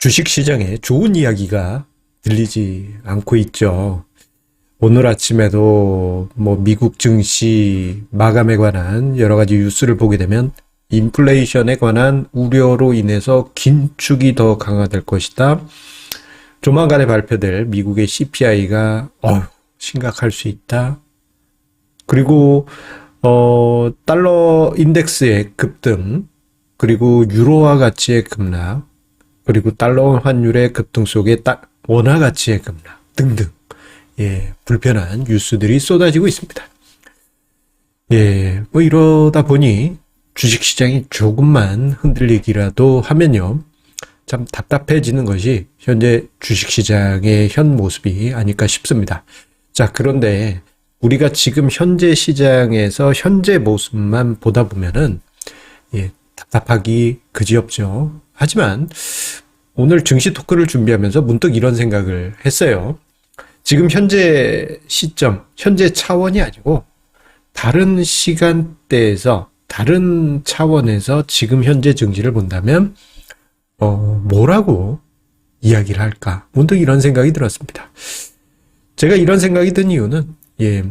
주식시장에 좋은 이야기가 들리지 않고 있죠. 오늘 아침에도 뭐 미국 증시 마감에 관한 여러 가지 뉴스를 보게 되면 인플레이션에 관한 우려로 인해서 긴축이 더 강화될 것이다. 조만간에 발표될 미국의 CPI가 어, 심각할 수 있다. 그리고 어, 달러 인덱스의 급등, 그리고 유로화 가치의 급락, 그리고 달러 환율의 급등 속에 따, 원화 가치의 급락 등등 예, 불편한 뉴스들이 쏟아지고 있습니다. 예, 뭐 이러다 보니 주식 시장이 조금만 흔들리기라도 하면요. 참 답답해지는 것이 현재 주식 시장의 현 모습이 아닐까 싶습니다. 자, 그런데 우리가 지금 현재 시장에서 현재 모습만 보다 보면은 예, 답답하기 그지없죠. 하지만 오늘 증시 토크를 준비하면서 문득 이런 생각을 했어요. 지금 현재 시점, 현재 차원이 아니고 다른 시간대에서 다른 차원에서 지금 현재 증시를 본다면 어, 뭐라고 이야기를 할까? 문득 이런 생각이 들었습니다. 제가 이런 생각이 든 이유는 예,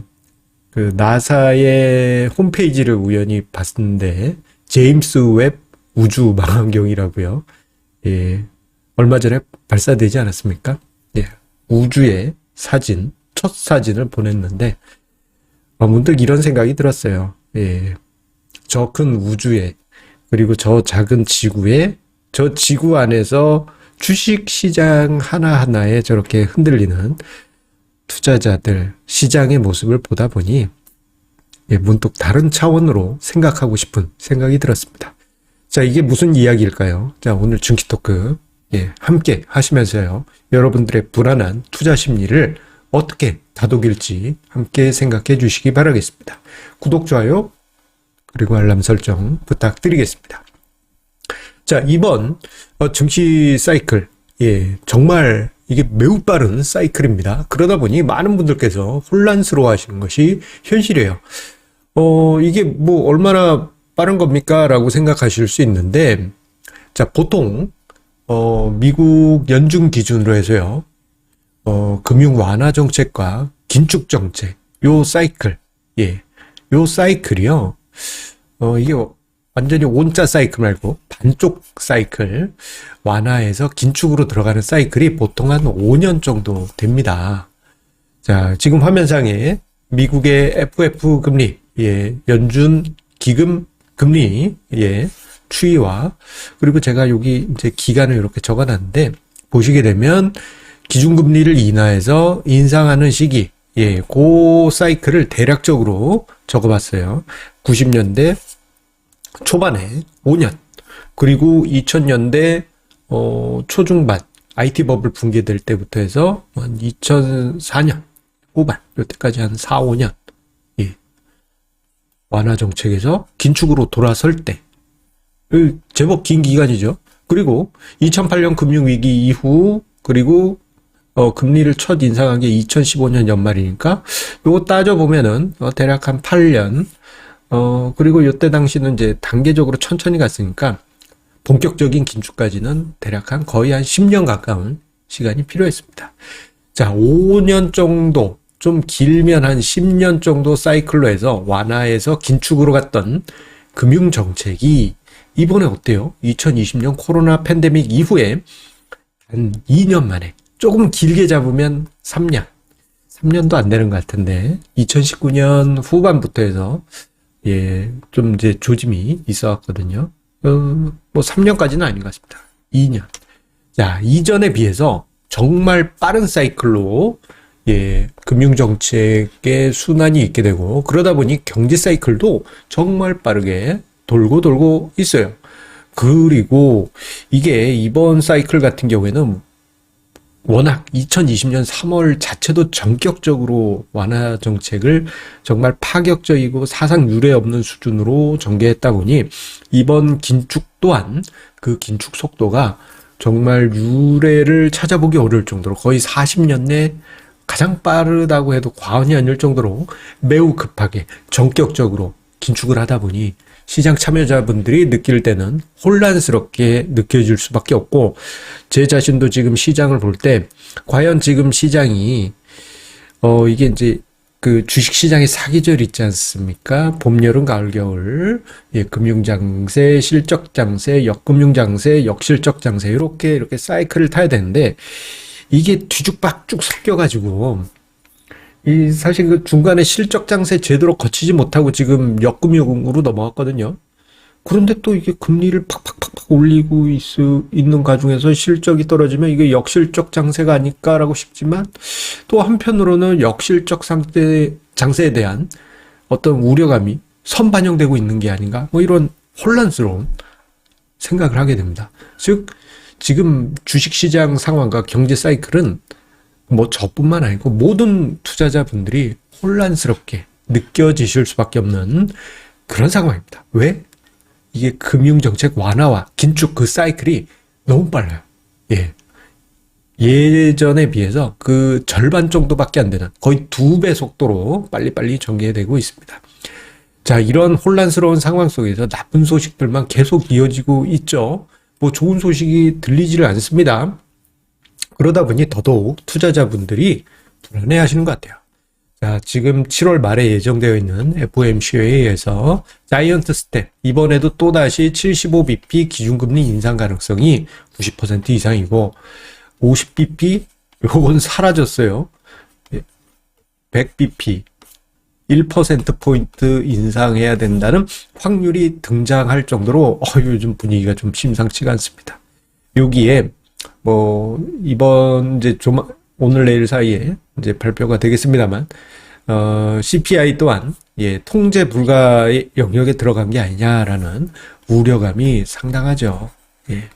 그 나사의 홈페이지를 우연히 봤는데 제임스 웹 우주 망원경이라고요. 예, 얼마 전에 발사되지 않았습니까? 예, 우주의 사진, 첫 사진을 보냈는데 어, 문득 이런 생각이 들었어요. 예, 저 큰 우주에 그리고 저 작은 지구에 저 지구 안에서 주식 시장 하나하나에 저렇게 흔들리는 투자자들, 시장의 모습을 보다 보니 예, 문득 다른 차원으로 생각하고 싶은 생각이 들었습니다. 자, 이게 무슨 이야기일까요? 자, 오늘 중기 토크 예, 함께 하시면서요. 여러분들의 불안한 투자 심리를 어떻게 다독일지 함께 생각해 주시기 바라겠습니다. 구독, 좋아요, 그리고 알람 설정 부탁드리겠습니다. 자, 이번 어, 증시 사이클, 예, 정말 이게 매우 빠른 사이클입니다. 그러다 보니 많은 분들께서 혼란스러워 하시는 것이 현실이에요. 어, 이게 뭐 얼마나 빠른 겁니까? 라고 생각하실 수 있는데, 자, 보통, 어, 미국 연준 기준으로 해서요, 어, 금융 완화 정책과 긴축 정책, 요 사이클, 예, 요 사이클이요, 어, 이게 완전히 온자 사이클 말고 반쪽 사이클 완화해서 긴축으로 들어가는 사이클이 보통 한 5년 정도 됩니다. 자, 지금 화면상에 미국의 FF 금리, 예, 연준 기금 금리, 예, 추이와 그리고 제가 여기 이제 기간을 이렇게 적어놨는데 보시게 되면 기준금리를 인하해서 인상하는 시기, 예, 그 사이클을 대략적으로 적어봤어요. 90년대 초반에 5년, 그리고 2000년대 어, 초중반 IT 버블 붕괴될 때부터 해서 한 2004년 후반 이때까지 한 4, 5년 예. 완화 정책에서 긴축으로 돌아설 때그 제법 긴 기간이죠. 그리고 2008년 금융위기 이후 그리고 어, 금리를 첫 인상한 게 2015년 연말이니까 요거 따져 보면은 어, 대략 한 8년 어, 그리고 이때 당시는 이제 단계적으로 천천히 갔으니까 본격적인 긴축까지는 대략 한 거의 한 10년 가까운 시간이 필요했습니다. 자, 5년 정도, 좀 길면 한 10년 정도 사이클로 해서 완화해서 긴축으로 갔던 금융 정책이 이번에 어때요? 2020년 코로나 팬데믹 이후에 한 2년 만에 조금 길게 잡으면 3년, 3년도 안 되는 것 같은데 2019년 후반부터 해서 예, 좀 이제 조짐이 있어 왔거든요. 어, 뭐 3년까지는 아닌 것 같습니다. 2년. 자, 이전에 비해서 정말 빠른 사이클로 예, 금융정책의 순환이 있게 되고 그러다 보니 경제 사이클도 정말 빠르게 돌고 돌고 있어요. 그리고 이게 이번 사이클 같은 경우에는 워낙 2020년 3월 자체도 전격적으로 완화 정책을 정말 파격적이고 사상 유례 없는 수준으로 전개했다 보니 이번 긴축 또한 그 긴축 속도가 정말 유례를 찾아보기 어려울 정도로 거의 40년 내 가장 빠르다고 해도 과언이 아닐 정도로 매우 급하게 전격적으로 긴축을 하다 보니 시장 참여자분들이 느낄 때는 혼란스럽게 느껴질 수밖에 없고 제 자신도 지금 시장을 볼 때 과연 지금 시장이 어 이게 이제 그 주식 시장의 사계절 있지 않습니까? 봄, 여름, 가을, 겨울. 예, 금융 장세, 실적 장세, 역금융 장세, 역실적 장세 이렇게 이렇게 사이클을 타야 되는데 이게 뒤죽박죽 섞여 가지고 이 사실 그 중간에 실적 장세 제대로 거치지 못하고 지금 역금융으로 넘어갔거든요. 그런데 또 이게 금리를 팍팍팍팍 올리고 있, 있는 과정에서 실적이 떨어지면 이게 역실적 장세가 아닐까라고 싶지만 또 한편으로는 역실적 상태, 장세에 대한 어떤 우려감이 선반영되고 있는 게 아닌가 뭐 이런 혼란스러운 생각을 하게 됩니다. 즉 지금 주식시장 상황과 경제 사이클은 뭐 저뿐만 아니고 모든 투자자분들이 혼란스럽게 느껴지실 수밖에 없는 그런 상황입니다. 왜? 이게 금융정책 완화와 긴축 그 사이클이 너무 빨라요. 예. 예전에 비해서 그 절반 정도밖에 안 되는 거의 두 배 속도로 빨리빨리 전개되고 있습니다. 자, 이런 혼란스러운 상황 속에서 나쁜 소식들만 계속 이어지고 있죠. 뭐 좋은 소식이 들리지를 않습니다. 그러다 보니 더더욱 투자자분들이 불안해 하시는 것 같아요. 자, 지금 7월 말에 예정되어 있는 FOMC에서 자이언트 스텝, 이번에도 또다시 75bp 기준금리 인상 가능성이 90% 이상이고, 50bp, 요건 사라졌어요. 100bp, 1%포인트 인상해야 된다는 확률이 등장할 정도로, 어, 요즘 분위기가 좀 심상치가 않습니다. 여기에, 뭐, 이번 이제 좀, 오늘 내일 사이에 이제 발표가 되겠습니다만, 어, CPI 또한, 예, 통제 불가의 영역에 들어간 게 아니냐라는 우려감이 상당하죠. 예.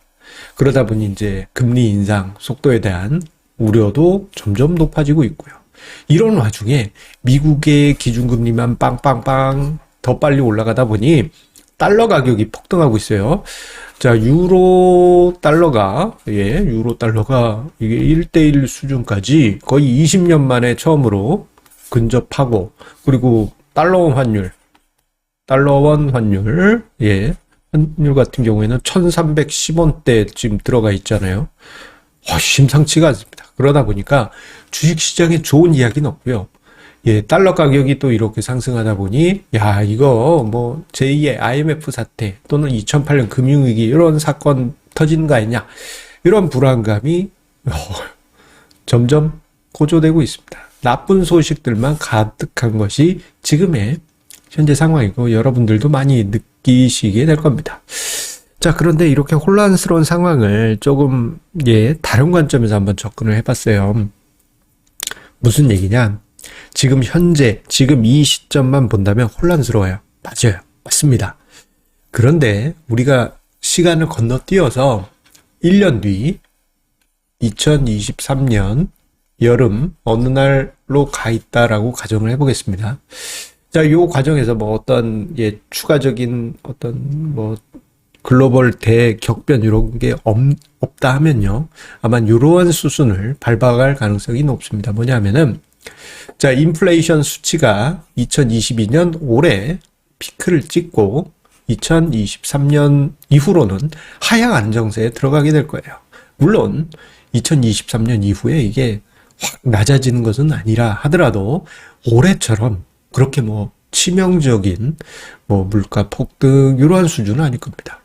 그러다 보니 이제 금리 인상 속도에 대한 우려도 점점 높아지고 있고요. 이런 와중에 미국의 기준금리만 빵빵빵 더 빨리 올라가다 보니 달러 가격이 폭등하고 있어요. 자, 유로 달러가, 예, 유로 달러가 이게 1대1 수준까지 거의 20년 만에 처음으로 근접하고, 그리고 달러원 환율, 달러원 환율, 예, 환율 같은 경우에는 1310원대 지금 들어가 있잖아요. 와, 심상치가 않습니다. 그러다 보니까 주식 시장에 좋은 이야기는 없고요. 예, 달러 가격이 또 이렇게 상승하다 보니, 야, 이거 뭐 제2의 IMF 사태 또는 2008년 금융위기 이런 사건 터지는 거 아니냐. 이런 불안감이 어, 점점 고조되고 있습니다. 나쁜 소식들만 가득한 것이 지금의 현재 상황이고 여러분들도 많이 느끼시게 될 겁니다. 자, 그런데 이렇게 혼란스러운 상황을 조금, 예, 다른 관점에서 한번 접근을 해봤어요. 무슨 얘기냐? 지금 현재, 지금 이 시점만 본다면 혼란스러워요. 맞아요. 맞습니다. 그런데 우리가 시간을 건너뛰어서 1년 뒤, 2023년 여름 어느 날로 가 있다라고 가정을 해보겠습니다. 자, 요 과정에서 뭐 어떤 예 추가적인 어떤 뭐 글로벌 대격변 이런 게 없, 없다 하면요. 아마 이러한 수순을 밟아갈 가능성이 높습니다. 뭐냐 하면은 자, 인플레이션 수치가 2022년 올해 피크를 찍고 2023년 이후로는 하향 안정세에 들어가게 될 거예요. 물론 2023년 이후에 이게 확 낮아지는 것은 아니라 하더라도 올해처럼 그렇게 뭐 치명적인 뭐 물가 폭등 이러한 수준은 아닐 겁니다.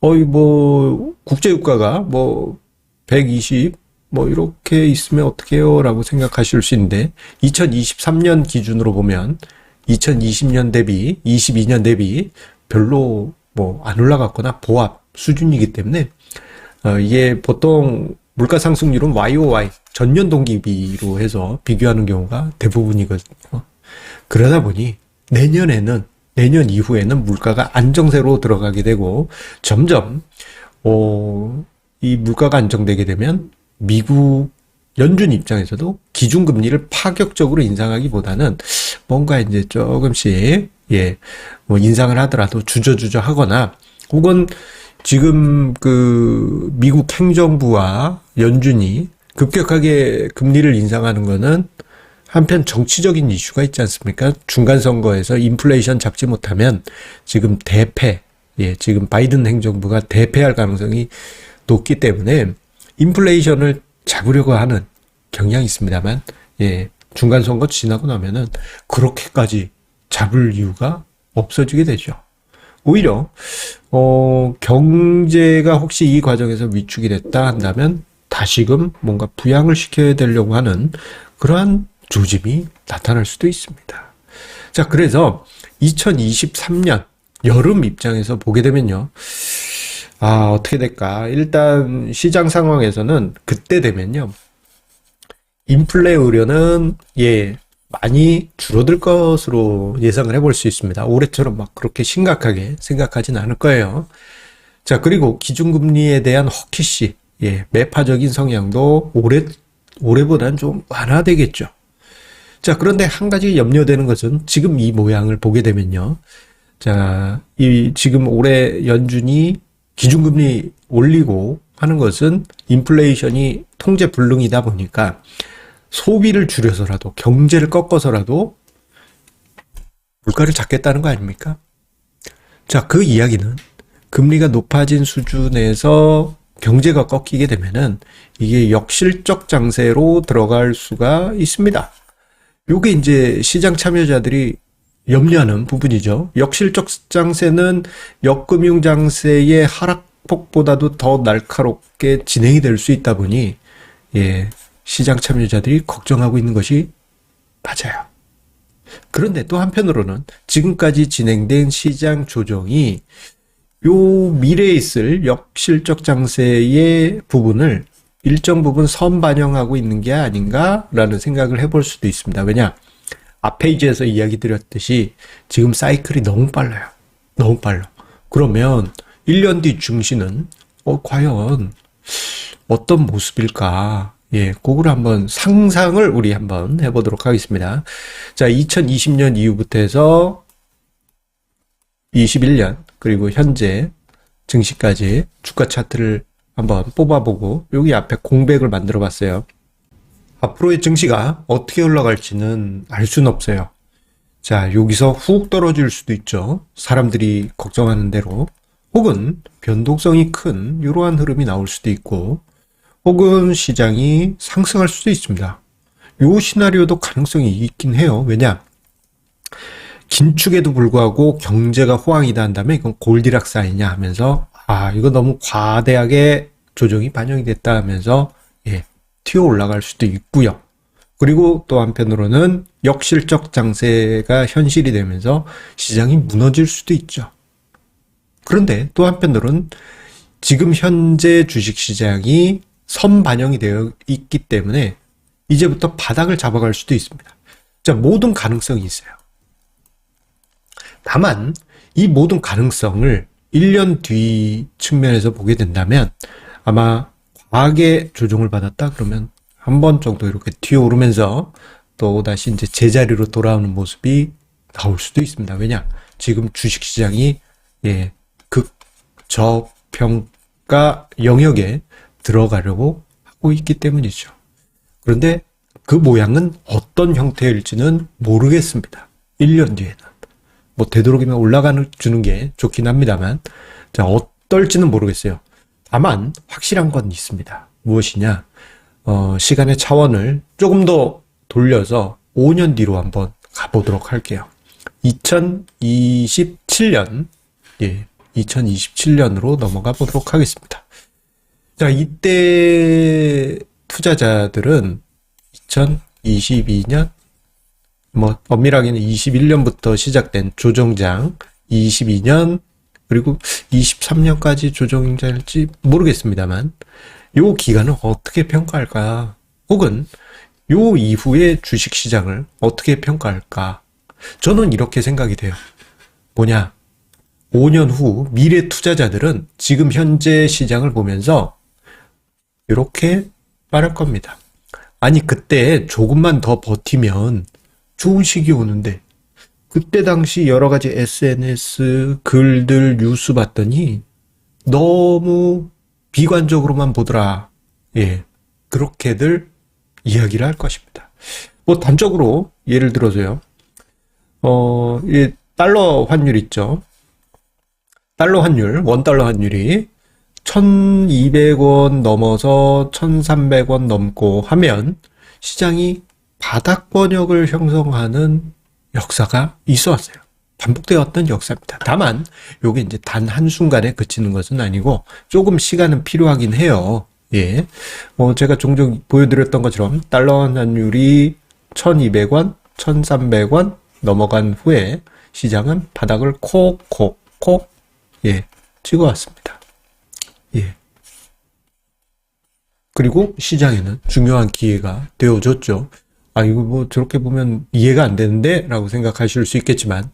어이 뭐 국제 유가가 뭐 120 뭐 이렇게 있으면 어떡해요 라고 생각하실 수 있는데 2023년 기준으로 보면 2020년 대비 22년 대비 별로 뭐 안 올라갔거나 보합 수준이기 때문에 어 이게 보통 물가 상승률은 YOY 전년 동기비로 해서 비교하는 경우가 대부분이거든요. 그러다 보니 내년에는 내년 이후에는 물가가 안정세로 들어가게 되고 점점 어, 이 물가가 안정되게 되면 미국 연준 입장에서도 기준금리를 파격적으로 인상하기보다는 뭔가 이제 조금씩 예, 뭐 인상을 하더라도 주저주저 하거나 혹은 지금 그 미국 행정부와 연준이 급격하게 금리를 인상하는 거는 한편 정치적인 이슈가 있지 않습니까? 중간 선거에서 인플레이션 잡지 못하면 지금 대패, 예, 지금 바이든 행정부가 대패할 가능성이 높기 때문에 인플레이션을 잡으려고 하는 경향이 있습니다만, 예, 중간 선거 지나고 나면은 그렇게까지 잡을 이유가 없어지게 되죠. 오히려 어, 경제가 혹시 이 과정에서 위축이 됐다 한다면 다시금 뭔가 부양을 시켜야 되려고 하는 그러한 조짐이 나타날 수도 있습니다. 자, 그래서 2023년 여름 입장에서 보게 되면요. 아, 어떻게 될까? 일단 시장 상황에서는 그때 되면요. 인플레 우려는 예, 많이 줄어들 것으로 예상을 해볼 수 있습니다. 올해처럼 막 그렇게 심각하게 생각하지는 않을 거예요. 자, 그리고 기준금리에 대한 허키시, 예, 매파적인 성향도 올해, 올해보단 좀 완화되겠죠. 자, 그런데 한 가지 염려되는 것은 지금 이 모양을 보게 되면요. 자, 이 지금 올해 연준이 기준금리 올리고 하는 것은 인플레이션이 통제 불능이다 보니까 소비를 줄여서라도 경제를 꺾어서라도 물가를 잡겠다는 거 아닙니까? 자, 그 이야기는 금리가 높아진 수준에서 경제가 꺾이게 되면은 이게 역실적 장세로 들어갈 수가 있습니다. 요게 이제 시장 참여자들이 염려하는 부분이죠. 역실적 장세는 역금융 장세의 하락폭보다도 더 날카롭게 진행이 될 수 있다 보니 예, 시장 참여자들이 걱정하고 있는 것이 맞아요. 그런데 또 한편으로는 지금까지 진행된 시장 조정이 요 미래에 있을 역실적 장세의 부분을 일정 부분 선반영하고 있는 게 아닌가라는 생각을 해볼 수도 있습니다. 왜냐? 앞 페이지에서 이야기 드렸듯이 지금 사이클이 너무 빨라요. 너무 빨라. 그러면 1년 뒤 증시는 어, 과연 어떤 모습일까? 예, 그걸 한번 상상을 우리 한번 해보도록 하겠습니다. 자, 2020년 이후부터 해서 21년 그리고 현재 증시까지 주가 차트를 한번 뽑아보고 여기 앞에 공백을 만들어 봤어요. 앞으로의 증시가 어떻게 올라갈지는 알 수는 없어요. 자, 여기서 훅 떨어질 수도 있죠. 사람들이 걱정하는 대로. 혹은 변동성이 큰 이러한 흐름이 나올 수도 있고, 혹은 시장이 상승할 수도 있습니다. 요 시나리오도 가능성이 있긴 해요. 왜냐? 긴축에도 불구하고 경제가 호황이다 한다면 이건 골디락스 아니냐 하면서 아 이거 너무 과대하게 조정이 반영이 됐다 하면서 예 튀어 올라갈 수도 있고요. 그리고 또 한편으로는 역실적 장세가 현실이 되면서 시장이 무너질 수도 있죠. 그런데 또 한편으로는 지금 현재 주식시장이 선 반영이 되어 있기 때문에 이제부터 바닥을 잡아갈 수도 있습니다. 자, 모든 가능성이 있어요. 다만 이 모든 가능성을 1년 뒤 측면에서 보게 된다면 아마 과하게 조정을 받았다 그러면 한 번 정도 이렇게 튀어오르면서 또 다시 이제 제자리로 돌아오는 모습이 나올 수도 있습니다. 왜냐? 지금 주식 시장이 예, 극저평가 영역에 들어가려고 하고 있기 때문이죠. 그런데 그 모양은 어떤 형태일지는 모르겠습니다. 1년 뒤에는. 뭐 되도록이면 올라가는 주는 게 좋긴 합니다만 자 어떨지는 모르겠어요. 다만 확실한 건 있습니다. 무엇이냐? 어, 시간의 차원을 조금 더 돌려서 5년 뒤로 한번 가보도록 할게요. 2027년 예, 2027년으로 넘어가 보도록 하겠습니다. 자, 이때 투자자들은 2022년 뭐 엄밀하게는 21년부터 시작된 조정장 22년 그리고 23년까지 조정장일지 모르겠습니다만 요 기간을 어떻게 평가할까? 혹은 요 이후에 주식 시장을 어떻게 평가할까? 저는 이렇게 생각이 돼요. 뭐냐? 5년 후 미래 투자자들은 지금 현재 시장을 보면서 이렇게 말할 겁니다. 아니, 그때 조금만 더 버티면 좋은 시기 오는데, 그때 당시 여러 가지 SNS, 글들, 뉴스 봤더니 너무 비관적으로만 보더라. 예. 그렇게들 이야기를 할 것입니다. 뭐 단적으로 예를 들어서요. 어, 이 달러 환율 있죠. 달러 환율, 원 달러 환율이 1200원 넘어서 1300원 넘고 하면 시장이 바닥 번역을 형성하는 역사가 있어 왔어요. 반복되었던 역사입니다. 다만, 요게 이제 단 한순간에 그치는 것은 아니고, 조금 시간은 필요하긴 해요. 예. 어, 제가 종종 보여드렸던 것처럼, 달러 환율이 1200원, 1300원 넘어간 후에 시장은 바닥을 콕콕콕, 예, 찍어 왔습니다. 예. 그리고 시장에는 중요한 기회가 되어줬죠. 아, 이거 뭐 저렇게 보면 이해가 안 되는데? 라고 생각하실 수 있겠지만,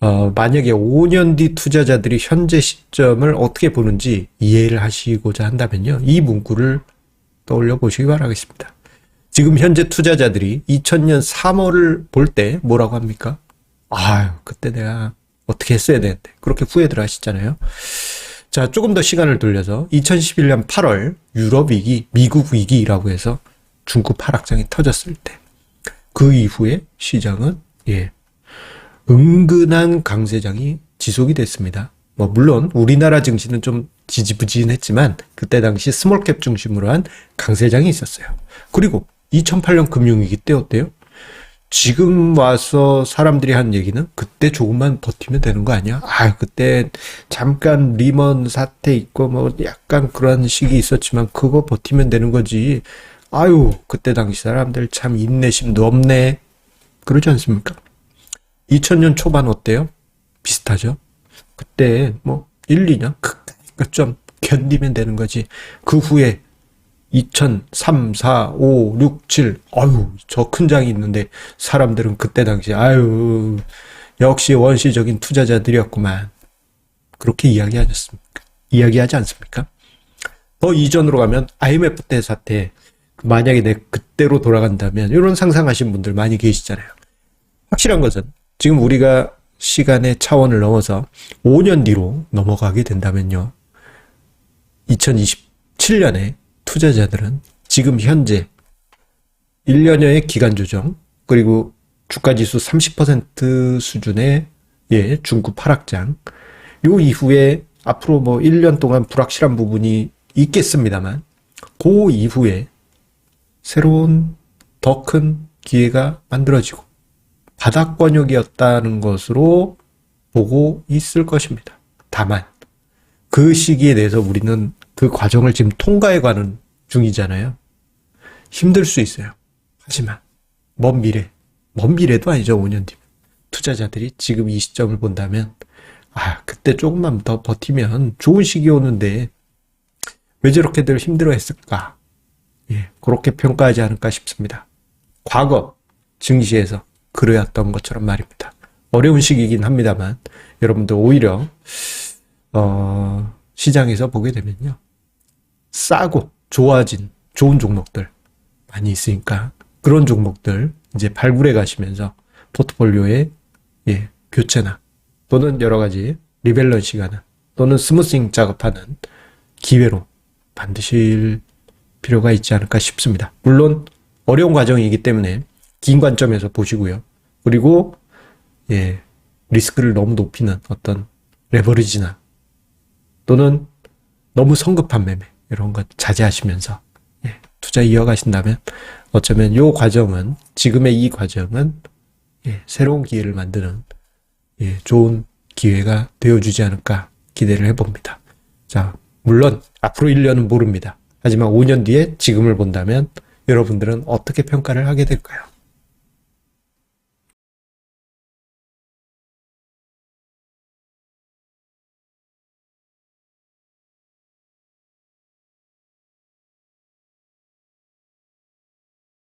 어, 만약에 5년 뒤 투자자들이 현재 시점을 어떻게 보는지 이해를 하시고자 한다면요. 이 문구를 떠올려 보시기 바라겠습니다. 지금 현재 투자자들이 2000년 3월을 볼 때 뭐라고 합니까? 아유, 그때 내가 어떻게 했어야 되는데. 그렇게 후회들 하시잖아요. 자, 조금 더 시간을 돌려서 2011년 8월 유럽 위기, 미국 위기라고 해서 중국 하락장이 터졌을 때 그 이후에 시장은 예, 은근한 강세장이 지속이 됐습니다. 뭐 물론 우리나라 증시는 좀 지지부진했지만 그때 당시 스몰캡 중심으로 한 강세장이 있었어요. 그리고 2008년 금융위기 때 어때요? 지금 와서 사람들이 한 얘기는 그때 조금만 버티면 되는 거 아니야? 아, 그때 잠깐 리먼 사태 있고 뭐 약간 그런 시기 있었지만 그거 버티면 되는 거지. 아유, 그때 당시 사람들 참 인내심도 없네. 그러지 않습니까? 2000년 초반 어때요? 비슷하죠? 그때 뭐 1, 2년 그좀 견디면 되는 거지. 그 후에 2003, 4, 5, 6, 7. 아유, 저 큰 장이 있는데 사람들은 그때 당시 아유, 역시 원시적인 투자자들이었구만. 그렇게 이야기하지 않습니까? 이야기하지 않습니까? 더 이전으로 가면 IMF 때 사태 만약에 내 그때로 돌아간다면 이런 상상하신 분들 많이 계시잖아요. 확실한 것은 지금 우리가 시간의 차원을 넘어서 5년 뒤로 넘어가게 된다면요. 2027년에 투자자들은 지금 현재 1년여의 기간 조정 그리고 주가 지수 30% 수준의 예, 중국 하락장 요 이후에 앞으로 뭐 1년 동안 불확실한 부분이 있겠습니다만 그 이후에 새로운 더 큰 기회가 만들어지고 바닥 번역이었다는 것으로 보고 있을 것입니다. 다만 그 시기에 대해서 우리는 그 과정을 지금 통과해 가는 중이잖아요. 힘들 수 있어요. 하지만 먼 미래, 먼 미래도 아니죠. 5년 뒤면. 투자자들이 지금 이 시점을 본다면 아, 그때 조금만 더 버티면 좋은 시기 오는데 왜 저렇게들 힘들어 했을까? 예, 그렇게 평가하지 않을까 싶습니다. 과거 증시에서 그래왔던 것처럼 말입니다. 어려운 시기이긴 합니다만 여러분들 오히려 어, 시장에서 보게 되면요. 싸고 좋아진 좋은 종목들 많이 있으니까 그런 종목들 이제 발굴해 가시면서 포트폴리오에 예, 교체나 또는 여러 가지 리밸런싱하는 또는 스무싱 작업하는 기회로 만드실 필요가 있지 않을까 싶습니다. 물론 어려운 과정이기 때문에 긴 관점에서 보시고요. 그리고 예, 리스크를 너무 높이는 어떤 레버리지나 또는 너무 성급한 매매 이런 것 자제하시면서 예, 투자 이어가신다면 어쩌면 요 과정은 지금의 이 과정은 예, 새로운 기회를 만드는 예, 좋은 기회가 되어주지 않을까 기대를 해봅니다. 자, 물론 앞으로 1년은 모릅니다. 하지만 5년 뒤에 지금을 본다면 여러분들은 어떻게 평가를 하게 될까요?